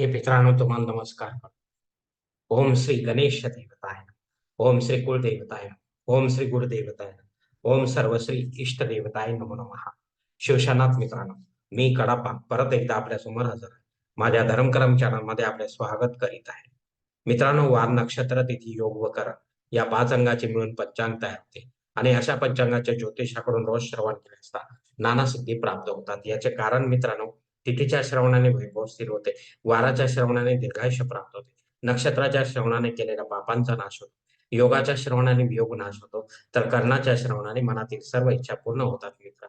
हे मित्रांनो तुम्हाला नमस्कार करतो. ओम श्री गणेश देवताय. ओम श्री कुलदेवताय. ओम श्री गुरुदेवताय. ओम सर्वश्री इष्ट देवताय नमो नमः. शिवशानाथ मित्रांनो मी कडापा परत एकदा आपल्यासमोर हजर आहे. माझ्या धर्मकरम चॅनल आपले स्वागत करीत आहे. मित्रांनो वार नक्षत्र तिथी योग व करण या पाच अंगाचे मिळून पंचांग तयार होते. आणि अशा पंचांगाच्या ज्योतिषाकडून रोज श्रवण केले असता नाना सिद्धी प्राप्त होतात. याचे कारण मित्रांनो तिथीच्या श्रवणाने वैभव स्थिर होते. वाराच्या श्रवणाने दीर्घायुष्य प्राप्त होते. नक्षत्राच्या श्रवणाने केलेल्या पापांचा नाश होतो. योगाच्या श्रवणाने वियोग नाश होतो. तर कर्णाच्या श्रवणाने मनातील सर्व इच्छा पूर्ण होतात मित्र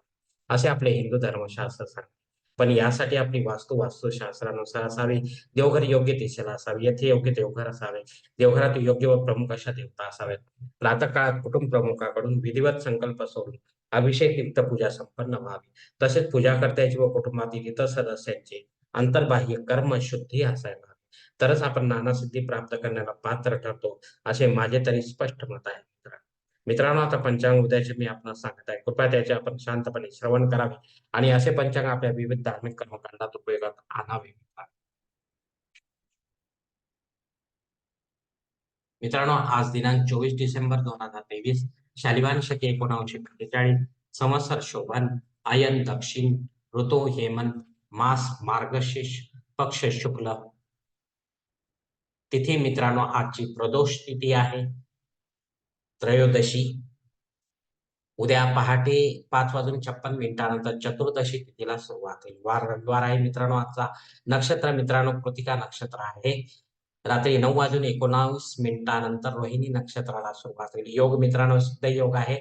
असे आपले हिंदू धर्मशास्त्र सांगते. पण यासाठी आपली वास्तू वास्तुशास्त्रानुसार असावी देवघर योग्य दिशेला असावी येथे योग्य देवघर असावे देवघरात योग्य व प्रमुख अशा देवता असाव्यात प्रातकाळात कुटुंब प्रमुखाकडून विधिवत संकल्प सोडून अभिषेक युक्त पूजा संपन्न व्हावी. तसेच पूजाकर्त्याची व कुटुंबातील इतर सदस्यांची अंतर्बाह्य कर्म शुद्धी असायला तरच आपण नाना सिद्धी प्राप्त करण्याला पात्र ठरतो असे माझे तरी स्पष्ट मत आहे. मित्रांनो आता पंचांग उद्याचे मी आपणास सांगत आहे. कृपया त्याचे आपण शांतपणे श्रवण करावे आणि असे पंचांग आपल्या विविध धार्मिक कर्मकांडात उपयोगात आणावे. मित्रांनो आज दिनांक चोवीस डिसेंबर दोन हजार तेवीस शालिवान शके एकोणावीसशे पंचेचाळीस संवत्सर शोभन आयन दक्षिण ऋतू हेमंत मास मार्गशीर्ष पक्ष शुक्ल. तिथी मित्रांनो आजची प्रदोष तिथी आहे. त्रयोदशी. उद्या पहाटे पाच वाजून छप्पन मिनिटानंतर चतुर्दशी तिथीला सुरुवात होईल. वार रविवार आहे मित्रांनो आजचा. नक्षत्र मित्रांनो कृतिका नक्षत्र आहे. रात्री नऊ वाजून एकोणावीस मिनिटानंतर रोहिणी नक्षत्राला सुरुवात होईल. योग मित्रांनो सिद्ध योग आहे.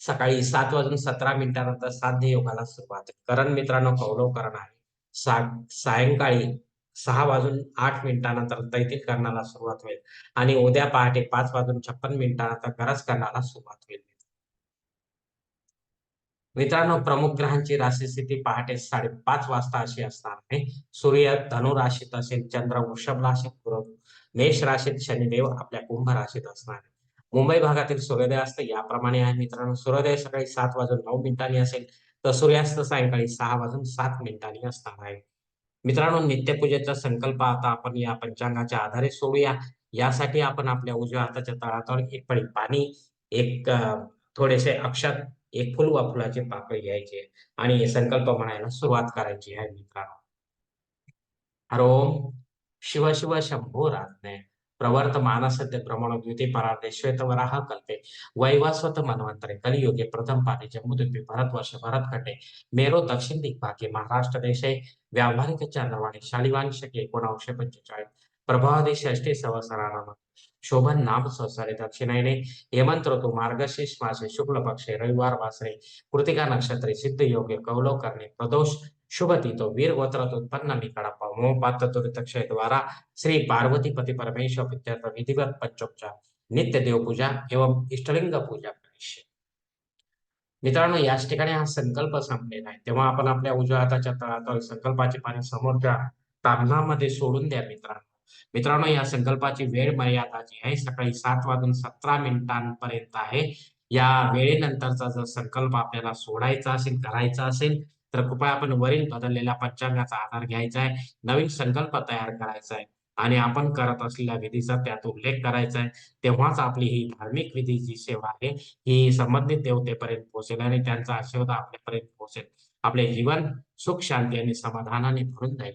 सकाळी सात वाजून सतरा मिनिटानंतर साध्य योगाला सुरुवात होईल. करण मित्रांनो कौरव करण आहे. सा सायंकाळी सहा वाजून आठ मिनिटानंतर दैतिक करणाला सुरुवात होईल. आणि उद्या पहाटे पाच वाजून छप्पन मिनिटानंतर गरज करण्याला सुरुवात होईल. मित्रांनो प्रमुख ग्रहांची राशी स्थिती पहाटे साडेपाच वाजता अशी असणार आहे. सूर्य धनु राशीत असेल चंद्र वृषभ राशीत गुरु मेष राशीत शनिदेव आपल्या कुंभ राशीत असणार आहे. मुंबई भागातील सूर्योदय असतं याप्रमाणे आहे मित्रांनो. सूर्योदय सकाळी सात वाजून नऊ मिनिटांनी असेल तर सूर्यास्त सायंकाळी सहा वाजून सात मिनिटांनी असणार आहे. मित्रांनो नित्यपूजेचा संकल्प आता आपण या पंचांगाच्या आधारे सोडूया. यासाठी आपण आपल्या उजव्या हाताच्या तळातळ एक पळी पाणी एक थोडेसे अक्षर एक फुल वा फुलाचे पाकळी घ्यायचे आणि संकल्प म्हणायला सुरुवात करायची आहे मित्रांनो. हरोम शिव शिव शंभो राजने प्रवर्त मानसद्य प्रमाण द्विती परार्थे श्वेतवराह कल्पे वैवास्वत मनवंतरे कलियुगे प्रथम पादे जम्बुद्वीपे भारतवर्ष भरतखंडे मेरो दक्षिण दिग्भागे महाराष्ट्र देशे व्यावहारिक चंद्रवाणी शालिवान शके एकोणाशे पंचेचाळीस प्रभावदी षष्टी संवत्सरानाम शोभन नाम संसारे दक्षिणायने हेमंत ऋतू मार्गशीर्ष मासे शुक्ल पक्षे रविवार वासरे कृतिका नक्षत्रे सिद्ध योग्य कौलव करणे प्रदोष शुभ तिथो वीर गोत्रात उत्पन्न मी कडापा मोपात दुरितक्षय द्वारा श्री విధివత్ परमेश्वर विधिवत पंचोपचार नित्य देवपूजा एवं इष्टलिंग पूजा करिष्य मित्रांनो याच ठिकाणी हा संकल्प संपलेला आहे तेव्हा आपण आपल्या उजव्या हाताच्या तळातळ संकल्पाचे पाणी समोरच्या तांबणामध्ये सोडून द्या मित्रांनो मित्रांनो या संकल्पाची वेळ मर्यादा जी आहे सकाळी सात वाजून सतरा मिनिटांपर्यंत आहे या वेळेनंतरचा जर संकल्प आपल्याला सोडायचा असेल करायचा असेल तर कृपया आपण वरील बदललेल्या पंचांगाचा आधार घ्यायचा आहे नवीन संकल्प तयार करायचा आहे आणि आपण करत असलेल्या विधीचा त्यात उल्लेख करायचा आहे. तेव्हाच आपली ही धार्मिक विधी जी सेवा आहे ही संबंधित देवतेपर्यंत पोहोचेल आणि त्यांचा आशीर्वाद आपल्यापर्यंत पोहोचेल. आपले जीवन सुख शांती आणि समाधानाने भरून जाईल.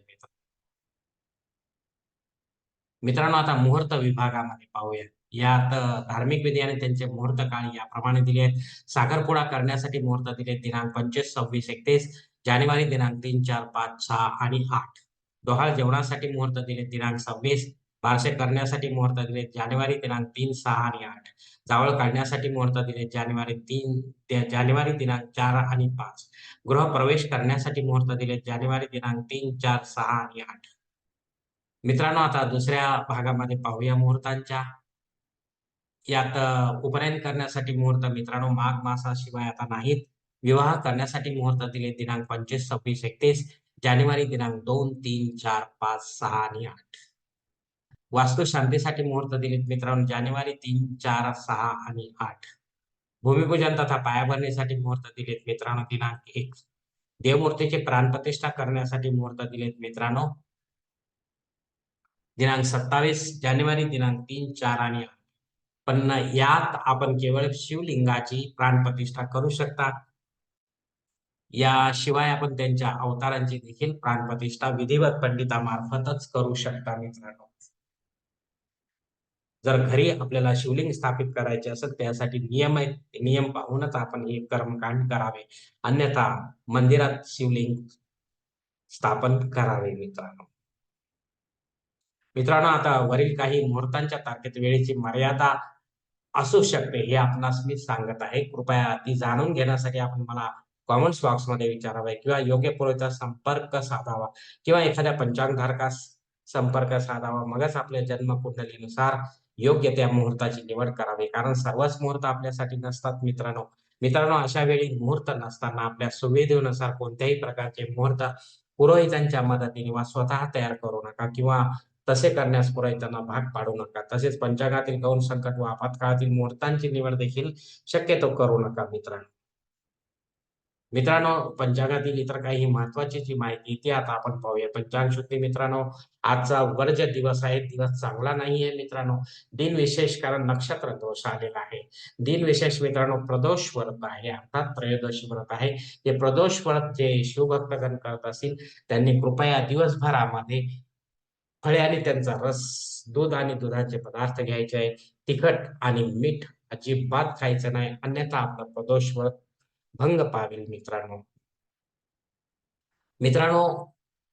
मित्रांनो आता मुहूर्त विभागामध्ये पाहूया यात धार्मिक विधी आणि त्यांचे मुहूर्त काळ याप्रमाणे दिले आहेत साखरपुडा करण्यासाठी मुहूर्त दिले दिनांक पंचवीस सव्वीस एकतीस जानेवारी दिनांक तीन चार पाच सहा आणि आठ. डोहाळ जेवणासाठी मुहूर्त दिले दिनांक सव्वीस बारसे करण्यासाठी मुहूर्त दिले जानेवारी दिनांक तीन सहा आणि आठ. जावळ काढण्यासाठी मुहूर्त दिले जानेवारी तीन जानेवारी दिनांक चार आणि पाच. गृह प्रवेश करण्यासाठी मुहूर्त दिले जानेवारी दिनांक तीन चार सहा आणि आठ. मित्रांनो आता दुसऱ्या भागामध्ये पाहूया मुहूर्तांच्या. यात उपनयन करण्यासाठी मुहूर्त मित्रांनो माघ मासाशिवाय आता नाहीत. विवाह करण्यासाठी मुहूर्त दिले दिनांक पंचवीस सव्वीस एकतीस जानेवारी दिनांक दोन तीन चार पाच सहा आणि आठ. वास्तू शांतीसाठी मुहूर्त दिलेत मित्रांनो जानेवारी तीन चार सहा आणि आठ. भूमिपूजन तथा पायाभरणीसाठी मुहूर्त दिलेत मित्रांनो दिनांक एक. देवमूर्तीची प्राणप्रतिष्ठा करण्यासाठी मुहूर्त दिलेत मित्रांनो दिनांक सत्तावीस जानेवारी दिनांक तीन चार आणि आठ. पण यात आपण केवळ शिवलिंगाची प्राणप्रतिष्ठा करू शकता. याशिवाय आपण त्यांच्या अवतारांची देखील प्राणप्रतिष्ठा विधिवत पंडितामार्फतच करू शकता मित्रांनो. जर घरी आपल्याला शिवलिंग स्थापित करायचे असेल त्यासाठी नियम आहेत. नियम पाहूनच आपण हे कर्मकांड करावे. अन्यथा मंदिरात शिवलिंग स्थापन करावे मित्रांनो. मित्रांनो आता वरील काही मुहूर्तांच्या तारखेत वेळेची मर्यादा असू शकते हे आपणास मी सांगत आहे. कृपया ती जाणून घेण्यासाठी आपण मला कॉमेंट्स बॉक्समध्ये विचारावे किंवा योग्य पुरोहिता संपर्क साधावा किंवा एखाद्या पंचांगधारकास संपर्क साधावा. मगच आपल्या जन्म कुंडलीनुसार योग्य त्या मुहूर्ताची निवड करावी. कारण सर्वच मुहूर्त आपल्यासाठी नसतात मित्रांनो. मित्रांनो अशा वेळी मुहूर्त नसताना आपल्या सुविधेनुसार कोणत्याही प्रकारचे मुहूर्त पुरोहितांच्या मदतीने वा स्वतः तयार करू नका किंवा तसे करण्यास पुरोहितांना भाग पाडू नका. तसेच पंचांगातील गौण संकट व आपत्काळातील मुहूर्तांची निवड देखील शक्यतो करू नका मित्रांनो. मित्रांनो पंचांगातील इतर काही महत्वाची जी माहिती ती आता आपण पाहूया. पंचांग शुद्धी मित्रांनो आजचा वर्ज दिवस आहे. दिवस चांगला नाही आहे मित्रांनो. दिन विशेष कारण नक्षत्र दोष आलेला आहे. दिन विशेष मित्रांनो प्रदोष व्रत आहे. अर्थात त्रयोदशी व्रत आहे. हे प्रदोष व्रत जे शिवभक्तगण करत असतील त्यांनी कृपया दिवसभरामध्ये फळे आणि त्यांचा रस दूध आणि दुधाचे पदार्थ घ्यायचे आहे. तिखट आणि मीठ अजिबात खायचं नाही. अन्यथा आपलं प्रदोष व्रत भंग पावेल मित्रांनो. मित्रांनो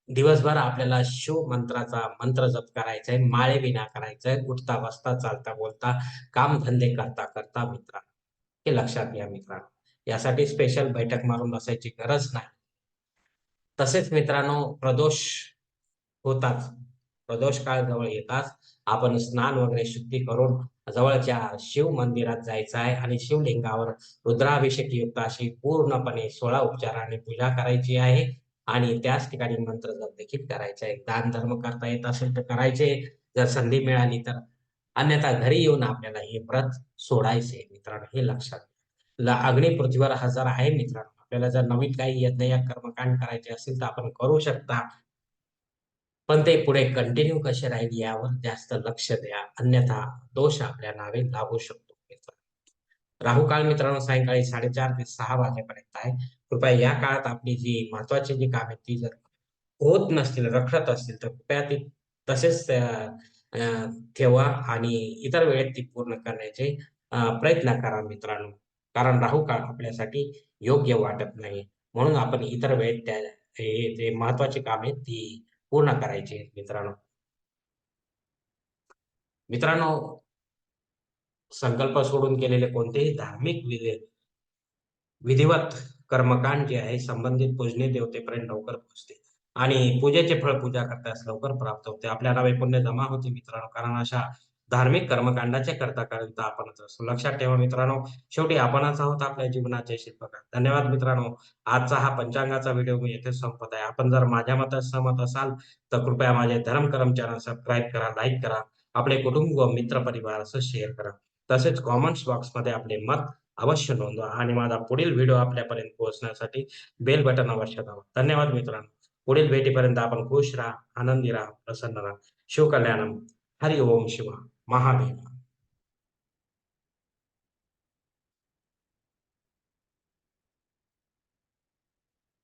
दिवसभर आपल्याला शिव मंत्राचा मंत्र जप करायचा आहे माळे विना करायचंय उठता बसता चालता बोलता काम धंदे करता करता मित्रांनो हे लक्षात घ्या मित्रांनो. यासाठी स्पेशल बैठक मारून बसायची गरज नाही. तसेच मित्रांनो प्रदोष होताच प्रदोष काळ जवळ येताच आपण स्नान वगैरे शुद्धी करून जवळच्या शिव मंदिरात जायचं आहे आणि शिवलिंगावर रुद्राभिषेक युक्त अशी पूर्णपणे सोळा उपचाराने पूजा करायची आहे. आणि त्याच ठिकाणी मंत्र जप देखील करायचे आहे दान धर्म करता येत असेल तर करायचे. जर संधी मिळाली तर अन्यथा घरी येऊन आपल्याला हे व्रत सोडायचे मित्रांनो हे लक्षात अग्नि पृथ्वीवर हजर आहे मित्रांनो. आपल्याला जर नवीन काही यज्ञ या कर्मकांड करायचे असेल तर आपण करू शकता. पण ते पुढे कंटिन्यू कसे राहील यावर जास्त लक्ष द्या. अन्यथा दोष आपल्या नावे लागू शकतो. राहू काळ मित्रांनो सायंकाळी साडेचार ते सहा वाजेपर्यंत आहे. कृपया या काळात आपली जी महत्वाची जी कामे ती जर होत नसतील रखडत असतील तर कृपया ती तसेच ठेवा आणि इतर वेळेत ती पूर्ण करण्याचे प्रयत्न करा मित्रांनो. कारण राहू काळ आपल्यासाठी योग्य वाटत नाही. म्हणून आपण इतर वेळेत त्या जे महत्वाची कामे ती पूर्ण करायचे मित्रांनो. मित्रांनो संकल्प सोडून केलेले कोणतेही धार्मिक विधे विधिवत कर्मकांड जे आहे संबंधित पूजने देवतेपर्यंत लवकर पोहोचते. आणि पूजेचे फळ पूजा करतास लवकर प्राप्त होते. आपल्या नावे पुण्य जमा होते मित्रांनो. कारण अशा धार्मिक कर्मकांडाचे करता करता आपणच असतो लक्षात ठेवा मित्रांनो. शेवटी आपणच आहोत आपल्या जीवनाचे शिल्पकार धन्यवाद मित्रांनो. आजचा हा पंचांगाचा व्हिडिओ मी येथे संपत आहे. आपण जर माझ्या मतात सहमत असाल तर कृपया माझे धर्मकरम चॅनल सबस्क्राईब करा लाईक करा. आपले कुटुंब व मित्र परिवार असं शेअर करा. तसेच कॉमेंट्स बॉक्समध्ये आपले मत अवश्य नोंदवा आणि माझा पुढील व्हिडिओ आपल्यापर्यंत पोहोचण्यासाठी बेल बटन अवश्य दाबा. धन्यवाद मित्रांनो. पुढील भेटीपर्यंत आपण खुश राहा आनंदी राहा प्रसन्न राहा. शिवकल्याणम हरि ओम शिवा महादेवा.